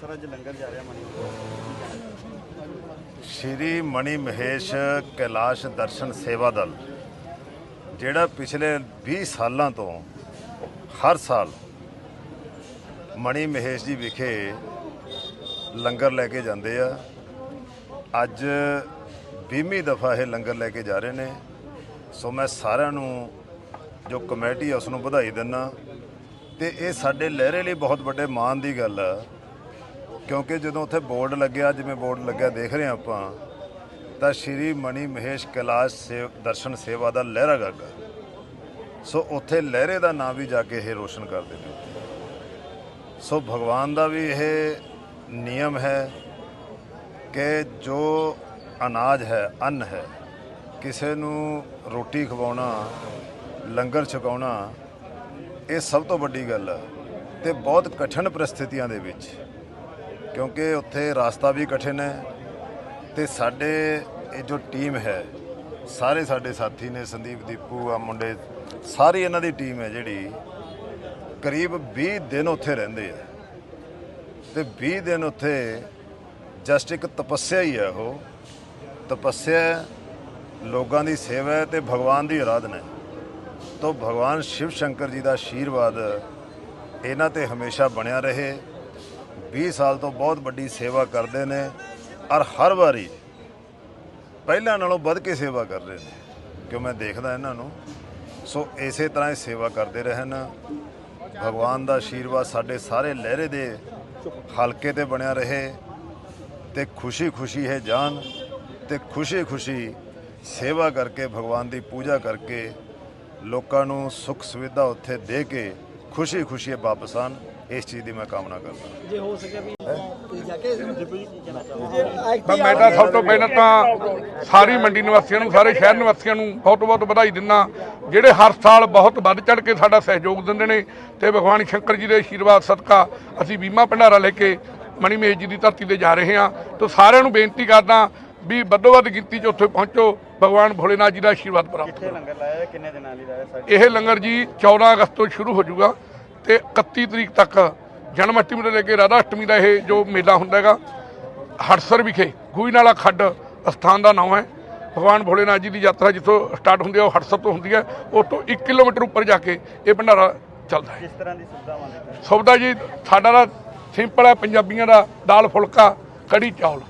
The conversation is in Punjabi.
ਸਰ, ਅੱਜ ਲੰਗਰ ਜਾ ਰਿਹਾ ਮਨੀ ਸ਼੍ਰੀ ਮਣੀ ਮਹੇਸ਼ ਕੈਲਾਸ਼ ਦਰਸ਼ਨ ਸੇਵਾ ਦਲ, ਜਿਹੜਾ ਪਿਛਲੇ 20 ਸਾਲਾਂ ਤੋਂ ਹਰ ਸਾਲ ਮਣੀ ਮਹੇਸ਼ ਜੀ ਵਿਖੇ ਲੰਗਰ ਲੈ ਕੇ ਜਾਂਦੇ ਆ। ਅੱਜ 20ਵੀਂ ਦਫਾ ਇਹ ਲੰਗਰ ਲੈ ਕੇ ਜਾ ਰਹੇ ਨੇ। ਸੋ ਮੈਂ ਸਾਰਿਆਂ ਨੂੰ ਜੋ ਕਮੇਟੀ ਆ ਉਸ ਨੂੰ ਵਧਾਈ ਦਿੰਦਾ। ਤੇ ਇਹ ਸਾਡੇ ਲਹਿਰੇ ਲਈ ਬਹੁਤ ਵੱਡੇ ਮਾਣ ਦੀ ਗੱਲ ਆ। ਕਿਉਂਕਿ ਜਦੋਂ ਉੱਥੇ ਬੋਰਡ ਲੱਗਿਆ, ਜਿਵੇਂ ਬੋਰਡ ਲੱਗਿਆ ਦੇਖ ਰਹੇ ਹਾਂ ਆਪਾਂ, ਤਾਂ ਸ਼੍ਰੀ ਮਣੀ ਮਹੇਸ਼ ਕੈਲਾਸ਼ ਸੇਵ, ਦਰਸ਼ਨ ਸੇਵਾ ਦਾ ਲਹਿਰਾ ਗਾਗਾ। ਸੋ ਉੱਥੇ ਲਹਿਰੇ ਦਾ ਨਾਂ ਵੀ ਜਾ ਕੇ ਇਹ ਰੋਸ਼ਨ ਕਰਦੇ ਨੇ ਸੋ ਭਗਵਾਨ ਦਾ ਵੀ ਇਹ ਨਿਯਮ ਹੈ ਕਿ ਜੋ ਅਨਾਜ ਹੈ, ਅੰਨ ਹੈ, ਕਿਸੇ ਨੂੰ ਰੋਟੀ ਖਵਾਉਣਾ, ਲੰਗਰ ਛਕਾਉਣਾ, ਇਹ ਸਭ ਤੋਂ ਵੱਡੀ ਗੱਲ ਹੈ ਤੇ ਬਹੁਤ ਕਠਿਨ ਪਰਿਸਥਿਤੀਆਂ ਦੇ ਵਿੱਚ ਕਿਉਂਕਿ ਉੱਥੇ ਰਾਸਤਾ ਵੀ ਕਠਿਨ ਹੈ ਤੇ ਸਾਡੇ ਇਹ ਜੋ ਟੀਮ ਹੈ, ਸਾਰੇ ਸਾਡੇ ਸਾਥੀ ਨੇ ਸੰਦੀਪ, ਦੀਪੂ, ਆ ਮੁੰਡੇ, ਸਾਰੀ ਇਹਨਾਂ ਦੀ ਟੀਮ ਹੈ ਜਿਹੜੀ ਕਰੀਬ 20 ਦਿਨ ਉੱਥੇ ਰਹਿੰਦੇ ਆ। ਤੇ 20 ਦਿਨ ਉੱਥੇ ਜਸਟ ਇੱਕ ਤਪੱਸਿਆ ਹੀ ਹੈ ਉਹ। ਤਪੱਸਿਆ ਲੋਕਾਂ ਦੀ ਸੇਵਾ ਹੈ ਤੇ ਭਗਵਾਨ ਦੀ ਆਰਾਧਨਾ ਹੈ। ਤੋ ਭਗਵਾਨ ਸ਼ਿਵ ਸ਼ੰਕਰ ਜੀ ਦਾ ਆਸ਼ੀਰਵਾਦ ਇਹਨਾਂ ਤੇ ਹਮੇਸ਼ਾ ਬਣਿਆ ਰਹੇ। 20 ਸਾਲ ਤੋਂ ਬਹੁਤ ਵੱਡੀ ਸੇਵਾ ਕਰਦੇ ਨੇ ਔਰ ਹਰ ਵਾਰੀ ਪਹਿਲਾਂ ਨਾਲੋਂ ਵੱਧ ਕੇ ਸੇਵਾ ਕਰ ਰਹੇ ਨੇ, ਕਿਉਂ ਮੈਂ ਦੇਖਦਾ ਇਹਨਾਂ ਨੂੰ। ਸੋ ਇਸੇ ਤਰ੍ਹਾਂ ਹੀ ਸੇਵਾ ਕਰਦੇ ਰਹਿਣ। ਭਗਵਾਨ ਦਾ ਆਸ਼ੀਰਵਾਦ ਸਾਡੇ ਸਾਰੇ ਲਹਿਰੇ ਦੇ ਹਲਕੇ ਤੇ ਬਣਿਆ ਰਹੇ ਤੇ ਖੁਸ਼ੀ ਖੁਸ਼ੀ ਹੈ ਜਾਨ ਤੇ ਖੁਸ਼ੀ ਖੁਸ਼ੀ ਸੇਵਾ ਕਰਕੇ, ਭਗਵਾਨ ਦੀ ਪੂਜਾ ਕਰਕੇ ਲੋਕਾਂ ਨੂੰ ਸੁੱਖ ਸੁਵਿਧਾ ਉੱਥੇ ਦੇ ਕੇ ਖੁਸ਼ੀ ਖੁਸ਼ੀ ਵਾਪਸ ਆਉਣ ਇਸ ਚੀਜ਼ ਦੀ ਮੈਂ ਕਾਮਨਾ ਕਰਦਾ। ਜੇ ਹੋ ਸਕੇ ਵੀ ਤੁਸੀਂ ਜਾ ਕੇ ਜਿੱਪੂ ਜੀ ਕੀ ਕਹਿਣਾ ਚਾਹੋਗੇ ਮੈਂ ਮੈਂ ਤਾਂ ਸਭ ਤੋਂ ਪਹਿਲਾਂ ਤਾਂ ਸਾਰੀ ਮੰਡੀ ਨਿਵਾਸੀਆਂ ਨੂੰ ਸਾਰੇ ਸ਼ਹਿਰ ਨਿਵਾਸੀਆਂ ਨੂੰ ਬਹੁਤ ਬਹੁਤ ਵਧਾਈ ਦਿੰਦਾ। ਜਿਹੜੇ ਹਰ ਸਾਲ ਬਹੁਤ ਵੱਧ ਚੜ ਕੇ ਸਾਡਾ ਸਹਿਯੋਗ ਦਿੰਦੇ ਨੇ ਤੇ ਭਗਵਾਨ ਸ਼ੰਕਰ ਜੀ ਦੇ ਆਸ਼ੀਰਵਾਦ ਸਦਕਾ ਅਸੀਂ ਬੀਮਾ ਭੰਡਾਰਾ ਲੈ ਕੇ ਮਣੀ ਮੇਜ ਜੀ ਦੀ ਧਰਤੀ ਤੇ ਜਾ ਰਹੇ ਹਾਂ। ਤਾਂ ਸਾਰਿਆਂ ਨੂੰ ਬੇਨਤੀ ਕਰਦਾ ਵੀ ਵੱਧੋ ਵੱਧ ਗਿਣਤੀ 'ਚ ਉੱਥੇ ਪਹੁੰਚੋ। ਭਗਵਾਨ ਭੋਲੇਨਾਥ ਜੀ ਦਾ ਆਸ਼ੀਰਵਾਦ ਪ੍ਰਾਪਤ ਕਿੱਥੇ ਲੰਗਰ ਲਾਇਆ? ਕਿੰਨੇ ਦਿਨਾਂ ਲਈ ਲਾਇਆ ਇਹ ਲੰਗਰ ਜੀ 14 ਅਗਸਤ ਤੋਂ ਸ਼ੁਰੂ ਹੋ ਜਾਊਗਾ ਤੇ 31 ਤਰੀਕ ਤੱਕ ਜਨਮ ਅਸ਼ਟਮੀ ਤੋਂ ਲੈ ਕੇ ਰਾਧਾ ਅਸ਼ਟਮੀ ਦਾ ਇਹ ਜੋ ਮੇਲਾ ਹੁੰਦਾ ਹੈਗਾ ਹੜਸਰ ਵਿਖੇ ਗੂਈ ਨਾਲਾ ਖੱਡ ਅਸਥਾਨ ਦਾ ਨਾਮ ਹੈ। ਭਗਵਾਨ ਭੋਲੇਨਾਥ ਜੀ ਦੀ ਯਾਤਰਾ ਜਿੱਥੋਂ ਸਟਾਰਟ ਹੁੰਦੀ ਹੈ ਉਹ ਹੜਸਰ ਤੋਂ ਹੁੰਦੀ ਹੈ। ਉਹ ਤੋਂ 1 ਕਿਲੋਮੀਟਰ ਉੱਪਰ ਜਾ ਕੇ ਇਹ ਭੰਡਾਰਾ ਚੱਲਦਾ ਹੈ। ਕਿਸ ਤਰ੍ਹਾਂ ਦੀ ਸੁਵਿਧਾਵਾਂ ਦੇ ਸੌਦਾ ਜੀ ਸਾਡਾ ਦਾ ਸਿੰਪਲ ਹੈ ਪੰਜਾਬੀਆਂ ਦਾ ਦਾਲ ਫੁਲਕਾ ਕੜੀ ਚੌਲ।